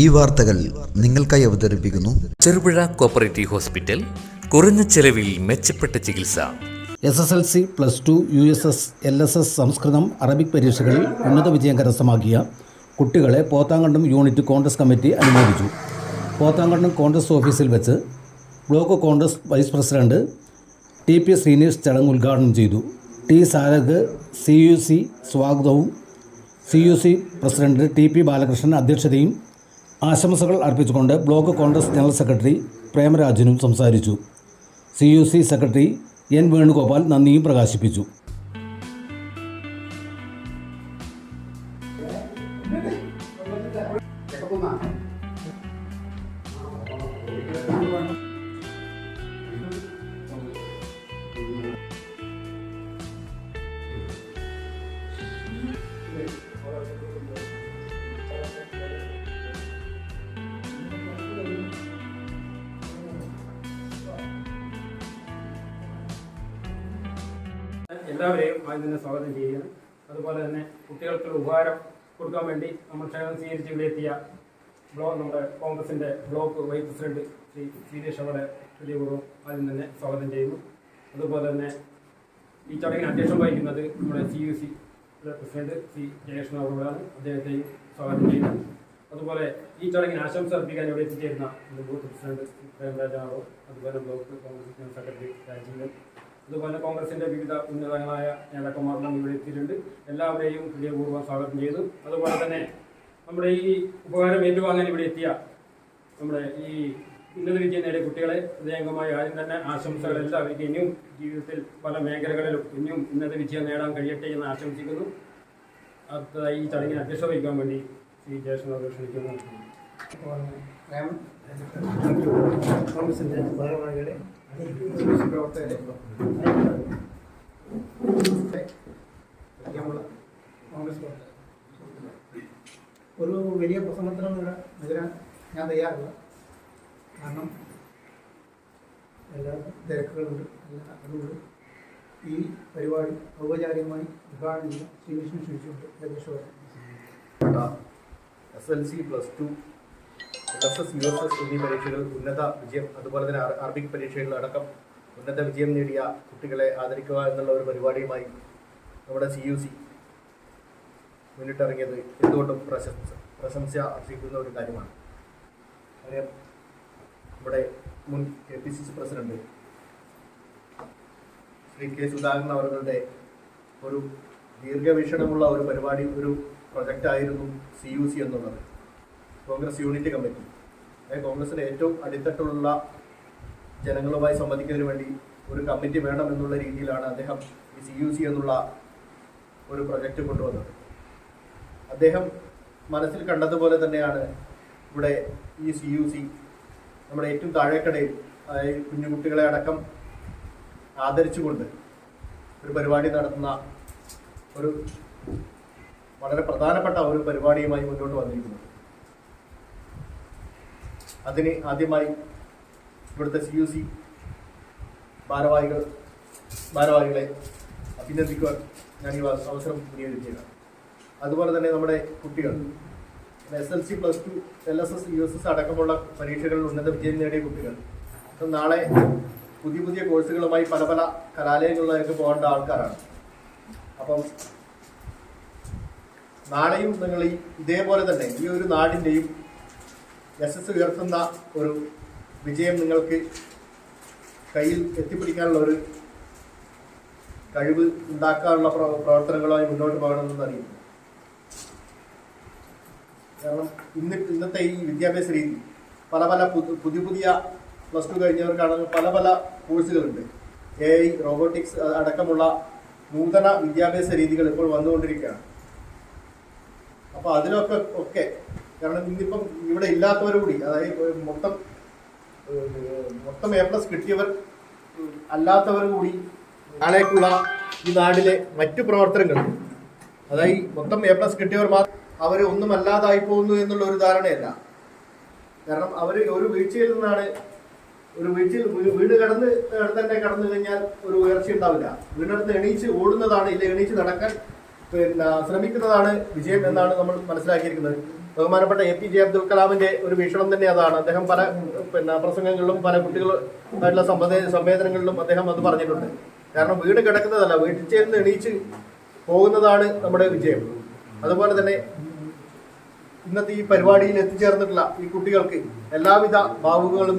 ഈ വാർത്തകൾ നിങ്ങൾക്കായി അവതരിപ്പിക്കുന്നു. ചെറുപുഴ കോപ്പറേറ്റീവ് ഹോസ്പിറ്റൽ കുറഞ്ഞ ചെലവിൽ മെച്ചപ്പെട്ട ചികിത്സ. S S L C plus two U S S L S S Samskritam Arabic പരീക്ഷകളിൽ ഉന്നത വിജയം കരസ്ഥമാക്കിയ കുട്ടികളെ പോത്താങ്കണ്ടം യൂണിറ്റ് കോൺഗ്രസ് കമ്മിറ്റി അനുമോദിച്ചു. പോത്താങ്കണ്ടം കോൺഗ്രസ് ഓഫീസിൽ വെച്ച് block Congress vice president T P Sreenivas ചടങ്ങ് ഉദ്ഘാടനം ചെയ്തു. T Sarag C U C സ്വാഗതവും C U C president T P Balakrishnan അധ്യക്ഷതയും ആശംസകൾ അർപ്പിച്ചുകൊണ്ട് ബ്ലോക്ക് കോൺഗ്രസ് ജനറൽ സെക്രട്ടറി പ്രേമരാജനും സംസാരിച്ചു. C U C secretary N Venugopal നന്ദിയും പ്രകാശിപ്പിച്ചു. എല്ലാവരെയും ആദ്യം സ്വാഗതം ചെയ്യുകയാണ് അതുപോലെ തന്നെ കുട്ടികൾക്കുള്ള ഉപഹാരം കൊടുക്കാൻ വേണ്ടി നമ്മൾ ക്ഷേമം സ്വീകരിച്ച് ഇവിടെ എത്തിയ ബ്ലോക്ക് നമ്മുടെ കോൺഗ്രസിന്റെ block vice president Shri Sreeresh അവരുടെ ഹൃദയപൂർവം ആദ്യം തന്നെ സ്വാഗതം ചെയ്യുന്നു. അതുപോലെ തന്നെ ഈ ചടങ്ങിന് അധ്യക്ഷം വഹിക്കുന്നത് നമ്മുടെ C U C president C Jayakrishnan അവരോടാണ്. അദ്ദേഹത്തെയും സ്വാഗതം ചെയ്യുന്നു. അതുപോലെ ഈ ചടങ്ങിന് ആശംസ അർപ്പിക്കാൻ ഇവിടെ എത്തിച്ചേരുന്ന ബൂത്ത് പ്രസിഡന്റ് ശ്രീ പ്രേംരാജ അതുപോലെ ബ്ലോക്ക് കോൺഗ്രസ് സെക്രട്ടറി രാജീവൻ. അതുപോലെ കോൺഗ്രസിന്റെ വിവിധ ഉന്നതങ്ങളായ നേതാക്കന്മാരെല്ലാം ഇവിടെ എത്തിയിട്ടുണ്ട്. എല്ലാവരെയും ഹൃദയപൂർവം സ്വാഗതം ചെയ്തു. അതുപോലെ തന്നെ നമ്മുടെ ഈ ഉപകാരം ഏറ്റുവാങ്ങാൻ ഇവിടെ എത്തിയ നമ്മുടെ ഈ ഉന്നത വിദ്യ നേടിയ കുട്ടികളെ ഹൃദയംഗമായി ആദ്യം തന്നെ ആശംസകൾ എല്ലാവർക്കും. ഇനിയും ജീവിതത്തിൽ പല മേഖലകളിലും ഇനിയും ഉന്നത വിജയം നേടാൻ കഴിയട്ടെ എന്ന് ആശംസിക്കുന്നു. അടുത്തതായി ഈ ചടങ്ങിന് അധ്യക്ഷത വഹിക്കാൻ വേണ്ടി ശ്രീ ജയശങ്കർ ക്ഷണിക്കുന്നു ഒരു വലിയ പ്രസംഗത്തിനൊന്നും ഇവിടെ എതിരാൻ ഞാൻ തയ്യാറില്ല കാരണം എല്ലാ തിരക്കുകളുണ്ട്. എല്ലാ അതുകൊണ്ട് ഈ പരിപാടി ഔപചാരികമായി ഉദ്ഘാടനം ചെയ്യാൻ ശ്രീ വിഷ്ണു ക്ഷണിച്ചുകൊണ്ട് ഏകദേശം S L C plus two S S U S S എന്നീ പരീക്ഷകൾ ഉന്നത വിജയം അതുപോലെ തന്നെ അറബിക് പരീക്ഷകളിലടക്കം ഉന്നത വിജയം നേടിയ കുട്ടികളെ ആദരിക്കുക എന്നുള്ള ഒരു പരിപാടിയുമായി നമ്മുടെ സി യു സി മുന്നിട്ടിറങ്ങിയത് എന്തുകൊണ്ടും പ്രശംസ പ്രശംസ അർഹിക്കുന്ന ഒരു കാര്യമാണ്. നമ്മുടെ മുൻ K P C C president Shri K Sudhakaran അവരുടെ ഒരു ദീർഘവീക്ഷണമുള്ള ഒരു പരിപാടി ഒരു പ്രൊജക്റ്റ് ആയിരുന്നു സി യു സി എന്നുള്ളത്. Congress unit committee. അതായത് കോൺഗ്രസിന്റെ ഏറ്റവും അടിത്തട്ടുള്ള ജനങ്ങളുമായി സംവദിക്കുന്നതിന് വേണ്ടി ഒരു കമ്മിറ്റി വേണം എന്നുള്ള രീതിയിലാണ് അദ്ദേഹം ഈ സി യു സി എന്നുള്ള ഒരു പ്രൊജക്റ്റ് കൊണ്ടുവന്നത്. അദ്ദേഹം മനസ്സിൽ കണ്ടതുപോലെ തന്നെയാണ് ഇവിടെ ഈ സി യു സി നമ്മുടെ ഏറ്റവും താഴേക്കടയിൽ കുഞ്ഞുകുട്ടികളെ അടക്കം ആദരിച്ചുകൊണ്ട് ഒരു പരിപാടി നടത്തുന്ന ഒരു വളരെ പ്രധാനപ്പെട്ട ഒരു പരിപാടിയുമായി മുന്നോട്ട് വന്നിരിക്കുന്നത് അതിന് ആദ്യമായി ഇവിടുത്തെ സി യു സി ഭാരവാഹികൾ ഭാരവാഹികളെ അഭിനന്ദിക്കുവാൻ ഞാൻ ഈ അവ- അവസരം വിനിയോഗിക്കുകയാണ്. അതുപോലെ തന്നെ നമ്മുടെ കുട്ടികൾ. S L C plus two L S S U S S അടക്കമുള്ള പരീക്ഷകളിൽ ഉന്നത വിജയം നേടിയ കുട്ടികൾ. അപ്പം നാളെ പുതിയ പുതിയ കോഴ്സുകളുമായി പല പല കലാലയങ്ങളിലേക്ക് പോകേണ്ട ആൾക്കാരാണ്. അപ്പം നാളെയും നിങ്ങൾ ഈ ഇതേപോലെ തന്നെ ഈ ഒരു നാടിന്റെയും യശസ് ഉയർത്തുന്ന ഒരു വിജയം നിങ്ങൾക്ക് കയ്യിൽ എത്തിപ്പിടിക്കാനുള്ള ഒരു കഴിവ് ഉണ്ടാക്കാനുള്ള പ്രവ പ്രവർത്തനങ്ങളുമായി മുന്നോട്ട് പോകണമെന്ന് അറിയുന്നു. കാരണം ഇന്ന് ഇന്നത്തെ ഈ വിദ്യാഭ്യാസ രീതി പല പല പുതിയ പുതിയ പ്ലസ് ടു കഴിഞ്ഞവർക്കാണെങ്കിൽ പല പല കോഴ്സുകളുണ്ട്. എ ഐ റോബോട്ടിക്സ് അടക്കമുള്ള നൂതന വിദ്യാഭ്യാസ രീതികൾ ഇപ്പോൾ വന്നുകൊണ്ടിരിക്കുകയാണ്. അപ്പോൾ അതിലൊക്കെ ഒക്കെ കാരണം ഇന്നിപ്പം ഇവിടെ ഇല്ലാത്തവർ കൂടി അതായത് മൊത്തം മൊത്തം എ പ്ലസ് കിട്ടിയവർ അല്ലാത്തവരും കൂടി നാളേക്കുള്ള ഈ നാടിലെ മറ്റു പ്രവർത്തനങ്ങൾ അതായത് മൊത്തം എ പ്ലസ് കിട്ടിയവർ മാത്രം അവർ ഒന്നും അല്ലാതായി പോകുന്നു എന്നുള്ള ഒരു ധാരണയല്ല. കാരണം അവർ ഒരു വീഴ്ചയിൽ നിന്നാണ് ഒരു വീഴ്ചയിൽ വീട് കടന്ന് തന്നെ കടന്നു കഴിഞ്ഞാൽ ഒരു ഉയർച്ച ഉണ്ടാവില്ല. വീടിനടുത്ത് എണീച്ച് ഓടുന്നതാണ് ഇല്ല എണീച്ച് നടക്കാൻ പിന്നെ ശ്രമിക്കുന്നതാണ് വിജയം എന്നാണ് നമ്മൾ മനസ്സിലാക്കിയിരിക്കുന്നത്. ബഹുമാനപ്പെട്ട എ പി ജെ അബ്ദുൽ കലാമിന്റെ ഒരു വീക്ഷണം തന്നെ അതാണ്. അദ്ദേഹം പല പിന്നെ പ്രസംഗങ്ങളിലും പല കുട്ടികളുമായിട്ടുള്ള സംവദ സംവേദനങ്ങളിലും അദ്ദേഹം അത് പറഞ്ഞിട്ടുണ്ട്. കാരണം വീട് കിടക്കുന്നതല്ല വീട്ടിൽ ചേർന്ന് എണീച്ച് പോകുന്നതാണ് നമ്മുടെ വിജയം. അതുപോലെ തന്നെ ഇന്നത്തെ ഈ പരിപാടിയിൽ എത്തിച്ചേർന്നിട്ടുള്ള ഈ കുട്ടികൾക്ക് എല്ലാവിധ ഭാവുകങ്ങളും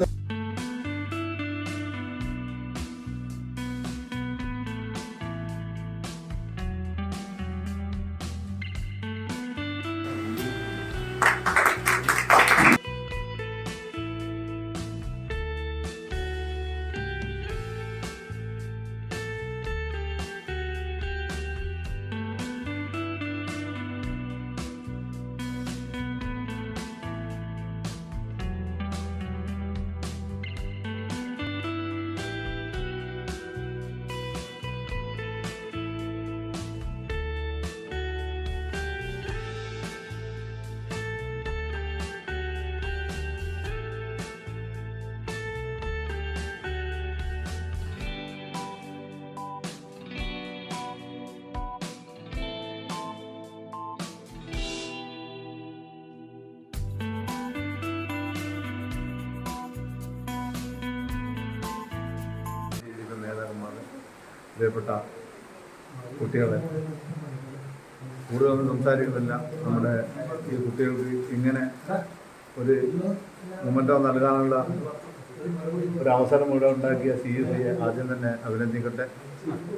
പ്രിയപ്പെട്ട കുട്ടികളെ. കൂടുതലൊന്നും സംസാരിക്കുന്നില്ല നമ്മുടെ ഈ കുട്ടികൾക്ക് ഇങ്ങനെ ഒരു മൊമെന്റോ നൽകാനുള്ള ഒരു അവസരം ഇവിടെ ഉണ്ടാക്കിയ സി യു സിയെ ആദ്യം തന്നെ അഭിനന്ദിക്കട്ടെ.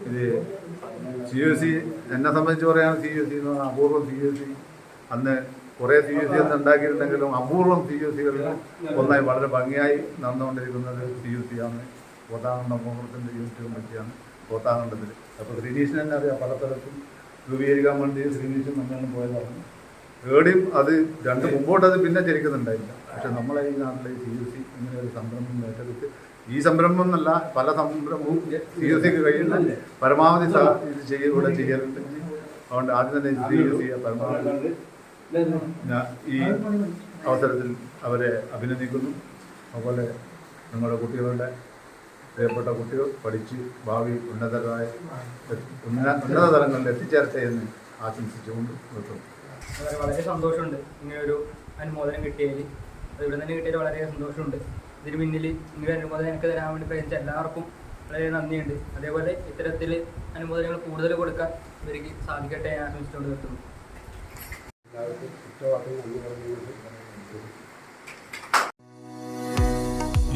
ഇത് സി യു സി എന്നെ സംബന്ധിച്ച് പറയുകയാണ് സി യു സി എന്ന് പറഞ്ഞാൽ അപൂർവം സി യു സി അന്ന് കുറേ സി യു സി എന്ന് ഉണ്ടാക്കിയിട്ടുണ്ടെങ്കിലും അപൂർവം സി യു സികളിൽ ഒന്നായി വളരെ ഭംഗിയായി നടന്നുകൊണ്ടിരിക്കുന്നത് സി യു സി ആണ്. കോട്ടാകണ്ഡം കോൺഗ്രസിന്റെ യൂണിറ്റ് കമ്മിറ്റിയാണ്. കോട്ടാകണ്ഡത്തിൽ അപ്പോൾ ശ്രീനീഷിനെ തന്നെ അറിയാം. പലതരത്തിൽ രൂപീകരിക്കാൻ വേണ്ടി ശ്രീനീഷും പോയെന്ന് പോയതാണ് ഏടിയും അത് രണ്ട് മുമ്പോട്ട് അത് പിന്നെ ചരിക്കുന്നുണ്ടായില്ല. പക്ഷെ നമ്മളെ ഈ നാട്ടിലെ സി എസ് സി ഇങ്ങനെ ഒരു സംരംഭം ഏറ്റെടുത്ത് ഈ സംരംഭം എന്നല്ല പല സംരംഭവും സി എസ് സിക്ക് കഴിയുന്ന പരമാവധി ഇത് ചെയ്യുക ഇവിടെ ചെയ്യലുണ്ട്. അതുകൊണ്ട് ആദ്യം തന്നെ സി എസ് സി പരമാവധി ഞാൻ ഈ അവസരത്തിൽ അവരെ അഭിനന്ദിക്കുന്നു. അതുപോലെ നിങ്ങളുടെ കുട്ടികളുടെ പ്രിയപ്പെട്ട കുട്ടികൾ പഠിച്ച് ഭാവി ഉന്നതരായ ഉന്ന ഉന്നത തലങ്ങളിൽ എത്തിച്ചേരട്ടെ എന്ന് ആശംസിച്ചുകൊണ്ട് നിർത്തുന്നു. വളരെ സന്തോഷമുണ്ട് ഇങ്ങനെ ഒരു അനുമോദനം കിട്ടിയതിൽ. അത് ഇവിടെ നിന്ന് കിട്ടിയതിൽ വളരെ സന്തോഷമുണ്ട്. ഇതിന് പിന്നിൽ ഇങ്ങനെ അനുമോദനം എനിക്ക് തരാൻ വേണ്ടി പ്രയത്നിച്ച എല്ലാവർക്കും വളരെ നന്ദിയുണ്ട്. അതേപോലെ ഇത്തരത്തിൽ അനുമോദനങ്ങൾ കൂടുതൽ കൊടുക്കാൻ ഇവർക്ക് സാധിക്കട്ടെ എന്ന് ആശംസിച്ചുകൊണ്ട് നിർത്തുന്നു.